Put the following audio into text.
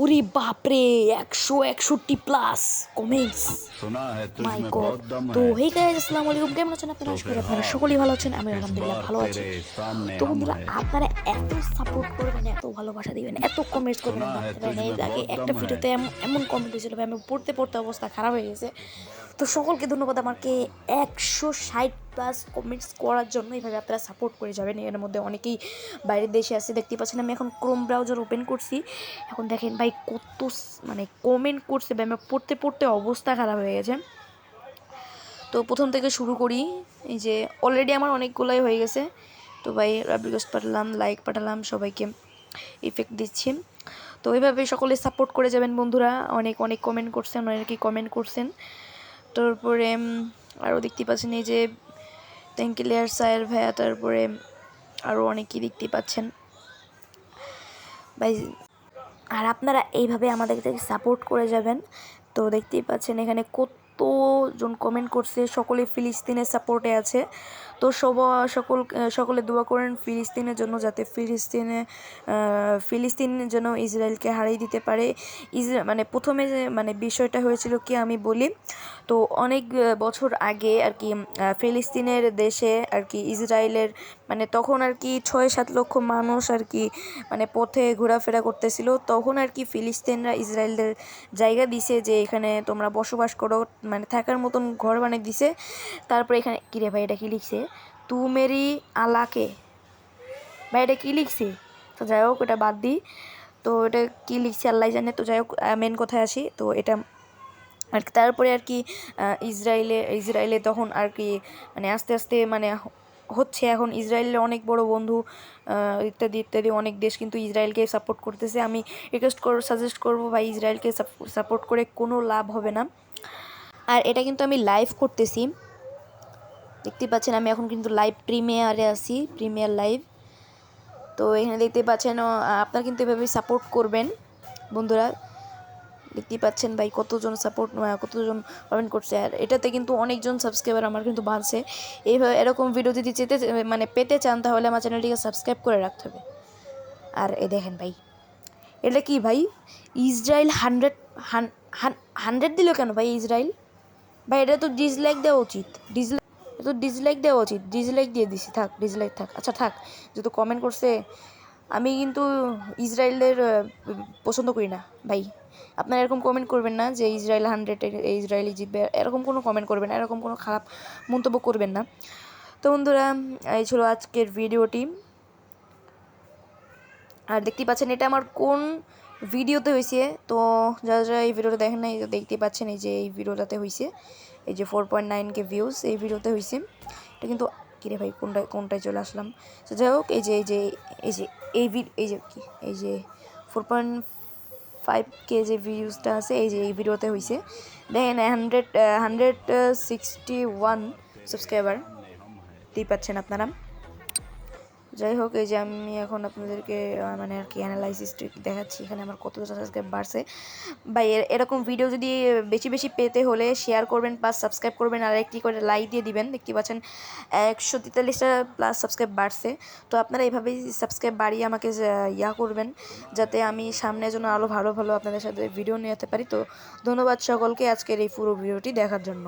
ওরে বাপরে একশো একষট্টি প্লাস কমেন্টস মাই তো হে গাইজ আসসালামু আলাইকুম। কেমন আছেন আপনারা? আশা করি আপনারা সকলেই ভালো আছেন আমি আলহামদুলিল্লাহ ভালো আছি। তো বন্ধুরা আপনারা এত সাপোর্ট করবেন এত ভালোবাসা দিবেন এত কমেন্টস করবেন এর আগে একটা ভিডিওতে এমন কমেন্ট হয়েছিল আমি পড়তে পড়তে অবস্থা খারাপ হয়ে গেছে। তো সকলকে ধন্যবাদ আমাকে একশো ষাট প্লাস কমেন্টস করার জন্য এইভাবে আপনারা সাপোর্ট করে যাবেন। এর মধ্যে অনেকেই বাইরের দেশে আছে দেখতে পাচ্ছেন। আমি এখন ক্রোম ব্রাউজার ওপেন করছি। এখন দেখেন ভাই কত মানে কমেন্ট করছে ভাই। আমার পড়তে পড়তে অবস্থা খারাপ হয়ে গেছে। তো প্রথম থেকে শুরু করি। এই যে অলরেডি আমার অনেকগুলোই হয়ে গেছে। তো ভাই রিকোয়েস্ট পাঠালাম লাইক পাঠালাম, সবাইকে ইফেক্ট দিচ্ছি। তো এইভাবে সকলে সাপোর্ট করে যাবেন বন্ধুরা। অনেক অনেক কমেন্ট করছেন অনেকেই কমেন্ট করছেন। তারপরে আরও দেখতে পাচ্ছেন এই যে থ্যাংক ইউ লেয়ার সায়ের ভাইয়া। তারপরে আরও অনেকেই দেখতে পাচ্ছেন। ভাই, আর আপনারা এইভাবে আমাদেরকে সাপোর্ট করে যাবেন। তো দেখতেই পাচ্ছেন এখানে কতজন কমেন্ট করছে, সকলে ফিলিস্তিনের সাপোর্টে আছে। তো সব, সকল সকলে দোয়া করেন ফিলিস্তিনের জন্য যাতে ফিলিস্তিনে ফিলিস্তিন যেন ইসরায়েলকে হারিয়ে দিতে পারে। ইসরা মানে প্রথমে মানে বিষয়টা হয়েছিল কি আমি বলি, তো অনেক বছর আগে আর কি ফিলিস্তিনের দেশে আর কি ইসরায়েলের মানে তখন আর কি ছয় সাত লক্ষ মানুষ আর কি মানে পথে ঘোরাফেরা করতেছিল। তখন আর কি ফিলিস্তিনরা ইসরায়েলদের জায়গা দিছে যে এখানে তোমরা বসবাস করো মানে থাকার মতন ঘর বানিয়ে দিছে। তারপরে এখানে কিরে ভাই এটা কি লিখছে? তু মেরি আলাকে। ভাই এটা কী লিখছে? তো যাই হোক, এটা বাদ দিই তো এটা কী লিখছে আল্লাহ জানে। তো যাই হোক মেন কথায় আসি। তো এটা আর কি, তারপরে আর কি ইসরায়েলে ইসরায়েলে তখন আর কি মানে আস্তে আস্তে মানে হচ্ছে। এখন ইসরায়েলের অনেক বড় বন্ধু ইত্যাদি ইত্যাদি অনেক দেশ কিন্তু ইসরায়েলকে সাপোর্ট করতেছে। আমি রিকোয়েস্ট করব সাজেস্ট করব ভাই ইসরায়েলকে সাপোর্ট করে কোনো লাভ হবে না। আর এটা কিন্তু আমি লাইভ করতেছি। দেখতে পাচ্ছেন, আমি এখন কিন্তু লাইভ প্রিমিয়ারে আছি প্রিমিয়ার লাইভ তো এখানে দেখতে পাচ্ছেন আপনারা কিন্তু এভাবে সাপোর্ট করবেন, বন্ধুরা। দেখতে পাচ্ছেন ভাই, কতজন সাপোর্ট কতজন কমেন্ট করছে। আর এটাতে কিন্তু অনেকজন সাবস্ক্রাইবার আমার কিন্তু বাড়ছে। এইভাবে এরকম ভিডিও যদি যেতে মানে পেতে চান, তাহলে আমার চ্যানেলটিকে সাবস্ক্রাইব করে রাখতে হবে। আর এ দেখেন ভাই, এটা কি ভাই? ইসরায়েল হান্ড্রেড হান্ড্রেড দিল কেন ভাই ইসরায়েল ভাই, এটা তো ডিসলাইক দেওয়া উচিত। ডিসলাইক তো ডিসলাইক দেওয়া উচিত। ডিসলাইক দিয়ে দিছি, থাক ডিসলাইক থাক। আচ্ছা থাক, যেহেতু কমেন্ট করছে, আমি কিন্তু ইসরায়েলের পছন্দ করি না, ভাই। আপনারা এরকম কমেন্ট করবেন না যে ইসরায়েল হান্ড্রেড ইসরায়েলি জিতবে। এরকম কোনো কমেন্ট করবেন না, এরকম কোনো খারাপ মন্তব্য করবেন না। তো বন্ধুরা, এই ছিল আজকের ভিডিওটি আর দেখতেই পাচ্ছেন, এটা আমার কোন ভিডিওতে হয়েছে তো যারা যারা এই ভিডিওটা দেখেন না দেখতে পাচ্ছেন এই যে এই ভিডিওটাতে হয়েছে এই যে four point nine K views এই ভিডিওতে হয়েছে এটা কিন্তু কিরে ভাই কোনটায় কোনটায় চলে আসলাম? তো যাই হোক, এই যে এই যে এই যে এই এই যে কি? এই যে ফোর পয়েন্ট ফাইভ কে যে ভিউজটা আছে, এই যে এই ভিডিওতে হয়েছে দেখেন hundred hundred sixty one subscriber দেখতেই পাচ্ছেন আপনারা। যাই হোক, এই যে আমি এখন আপনাদেরকে মানে আর কি অ্যানালাইসিস দেখাচ্ছি। এখানে আমার কত সাবস্ক্রাইব বাড়ছে। বা এর- এরকম ভিডিও যদি বেশি বেশি পেতে হলে শেয়ার করবেন প্লাস সাবস্ক্রাইব করবেন, আর একটি করে লাইক দিয়ে দিবেন। দেখতে পাচ্ছেন, একশো তেতাল্লিশটা প্লাস সাবস্ক্রাইব বাড়ছে। তো আপনারা এইভাবেই সাবস্ক্রাইব বাড়িয়ে আমাকে ইয়া করবেন, যাতে আমি সামনে যেন আরও ভালো ভালো আপনাদের সাথে ভিডিও নিয়ে যেতে পারি। তো ধন্যবাদ সকলকে আজকের এই পুরো ভিডিওটি দেখার জন্য।